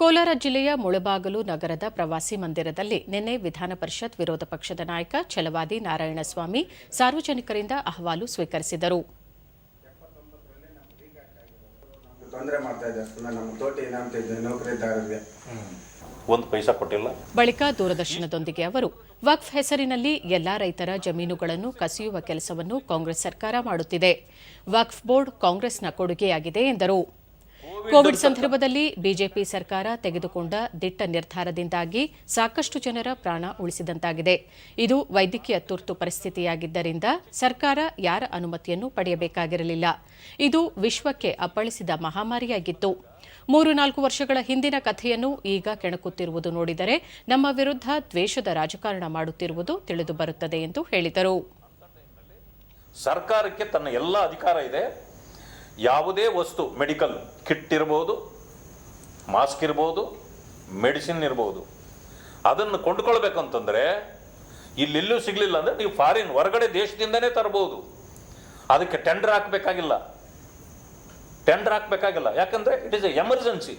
ಕೋಲಾರ ಜಿಲ್ಲೆಯ ಮುಳಬಾಗಲು ನಗರದ ಪ್ರವಾಸಿ ಮಂದಿರದಲ್ಲಿ ನಿನ್ನೆ ವಿಧಾನ ಪರಿಷತ್ ವಿರೋಧ ಪಕ್ಷದ ನಾಯಕ ಛಲವಾದಿ ನಾರಾಯಣಸ್ವಾಮಿ ಸಾರ್ವಜನಿಕರಿಂದ ಅಹವಾಲು ಸ್ವೀಕರಿಸಿದರು. ತೊಂದರೆ ಮಾಡ್ತಾ ನಮ್ಮ ತೋಟ ಏನಾಗ್ತಿದ್ದೆ ನೌಕರಿದಾರರಿಗೆ ಒಂದು ಪೈಸಾ ಕೊಟ್ಟಿಲ್ಲ. ಬಳಿಕ ದೂರದರ್ಶನದೊಂದಿಗೆ ಅವರು ವಕ್ಫ್ ಹೆಸರಿನಲ್ಲಿ ಎಲ್ಲಾ ರೈತರ ಜಮೀನುಗಳನ್ನು ಕಸಿಯುವ ಕೆಲಸವನ್ನು ಕಾಂಗ್ರೆಸ್ ಸರ್ಕಾರ ಮಾಡುತ್ತಿದೆ. ವಕ್ಫ್ ಬೋರ್ಡ್ ಕಾಂಗ್ರೆಸ್ನ ಕೊಡುಗೆಯಾಗಿದೆ ಎಂದರು. ಕೋವಿಡ್ ಸಂದರ್ಭದಲ್ಲಿ ಬಿಜೆಪಿ ಸರ್ಕಾರ ತೆಗೆದುಕೊಂಡ ದಿಟ್ಟ ನಿರ್ಧಾರದಿಂದಾಗಿ ಸಾಕಷ್ಟು ಜನರ ಪ್ರಾಣ ಉಳಿಸಿದಂತಾಗಿದೆ. ಇದು ವೈದ್ಯಕೀಯ ತುರ್ತು ಪರಿಸ್ಥಿತಿಯಾಗಿದ್ದರಿಂದ ಸರ್ಕಾರ ಯಾರ ಅನುಮತಿಯನ್ನು ಪಡೆಯಬೇಕಾಗಿರಲಿಲ್ಲ. ಇದು ವಿಶ್ವಕ್ಕೆ ಅಪ್ಪಳಿಸಿದ ಮಹಾಮಾರಿಯಾಗಿತ್ತು. ಮೂರು ನಾಲ್ಕು ವರ್ಷಗಳ ಹಿಂದಿನ ಕಥೆಯನ್ನು ಈಗ ಕೆಣಕುತ್ತಿರುವುದು ನೋಡಿದರೆ ನಮ್ಮ ವಿರುದ್ಧ ದ್ವೇಷದ ರಾಜಕಾರಣ ಮಾಡುತ್ತಿರುವುದು ತಿಳಿದು ಬರುತ್ತದೆ ಎಂದು ಹೇಳಿದರು. ಸರ್ಕಾರಕ್ಕೆ ತನ್ನ ಎಲ್ಲ ಅಧಿಕಾರ ಇದೆ. ಯಾವುದೇ ವಸ್ತು, ಮೆಡಿಕಲ್ ಕಿಟ್ ಇರ್ಬೋದು, ಮಾಸ್ಕ್ ಇರ್ಬೋದು, ಮೆಡಿಸಿನ್ ಇರ್ಬೋದು, ಅದನ್ನು ಕೊಂಡ್ಕೊಳ್ಬೇಕಂತಂದ್ರೆ ಇಲ್ಲೆಲ್ಲೂ ಸಿಗಲಿಲ್ಲ ಅಂದರೆ ನೀವು ಫಾರಿನ್ ಹೊರಗಡೆ ದೇಶದಿಂದನೇ ತರ್ಬೋದು. ಅದಕ್ಕೆ ಟೆಂಡರ್ ಹಾಕಬೇಕಾಗಿಲ್ಲ. ಟೆಂಡರ್ ಹಾಕಬೇಕಾಗಿಲ್ಲ. ಯಾಕಂದರೆ ಇಟ್ ಇಸ್ ಎ ಎಮರ್ಜೆನ್ಸಿ